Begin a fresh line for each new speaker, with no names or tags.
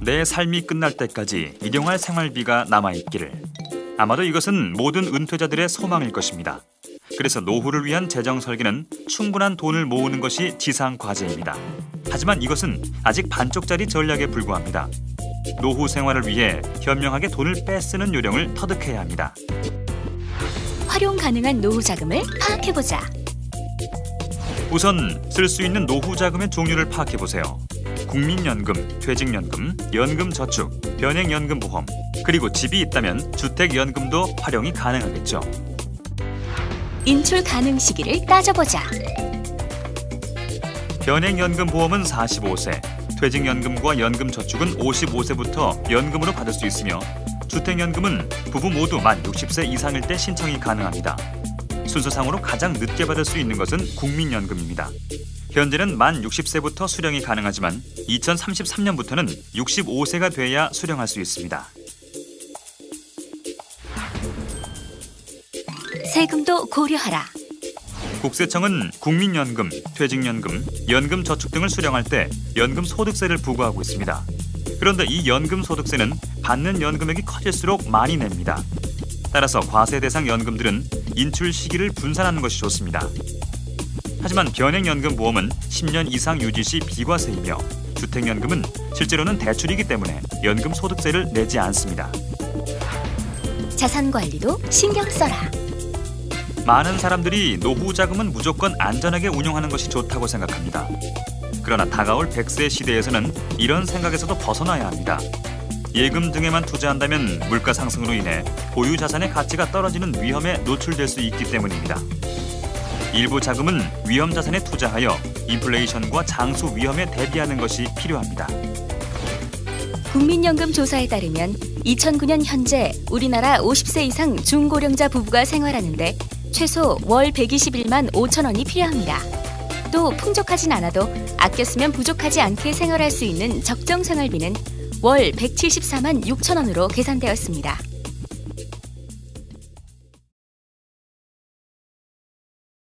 내 삶이 끝날 때까지 일용할 생활비가 남아있기를. 아마도 이것은 모든 은퇴자들의 소망일 것입니다. 그래서 노후를 위한 재정 설계는 충분한 돈을 모으는 것이 지상 과제입니다. 하지만 이것은 아직 반쪽짜리 전략에 불과합니다. 노후 생활을 위해 현명하게 돈을 빼쓰는 요령을 터득해야 합니다.
활용 가능한 노후 자금을 파악해보자.
우선 쓸 수 있는 노후 자금의 종류를 파악해 보세요. 국민연금, 퇴직연금, 연금저축, 변액연금보험, 그리고 집이 있다면 주택연금도 활용이 가능하겠죠.
인출 가능 시기를 따져보자.
변액연금보험은 45세, 퇴직연금과 연금저축은 55세부터 연금으로 받을 수 있으며 주택연금은 부부 모두 만 60세 이상일 때 신청이 가능합니다. 순서상으로 가장 늦게 받을 수 있는 것은 국민연금입니다. 현재는 만 60세부터 수령이 가능하지만 2033년부터는 65세가 돼야 수령할 수 있습니다.
세금도 고려하라.
국세청은 국민연금, 퇴직연금, 연금저축 등을 수령할 때 연금소득세를 부과하고 있습니다. 그런데 이 연금소득세는 받는 연금액이 커질수록 많이 냅니다. 따라서 과세 대상 연금들은 인출 시기를 분산하는 것이 좋습니다. 하지만 변액연금보험은 10년 이상 유지 시 비과세이며 주택연금은 실제로는 대출이기 때문에 연금 소득세를 내지 않습니다.
자산 관리도 신경 써라.
많은 사람들이 노후 자금은 무조건 안전하게 운용하는 것이 좋다고 생각합니다. 그러나 다가올 100세 시대에서는 이런 생각에서도 벗어나야 합니다. 예금 등에만 투자한다면 물가 상승으로 인해 보유 자산의 가치가 떨어지는 위험에 노출될 수 있기 때문입니다. 일부 자금은 위험 자산에 투자하여 인플레이션과 장수 위험에 대비하는 것이 필요합니다.
국민연금 조사에 따르면 2009년 현재 우리나라 50세 이상 중고령자 부부가 생활하는데 최소 월 121만 5천 원이 필요합니다. 또 풍족하진 않아도 아껴 쓰면 부족하지 않게 생활할 수 있는 적정 생활비는 월 174만 6천 원으로 계산되었습니다.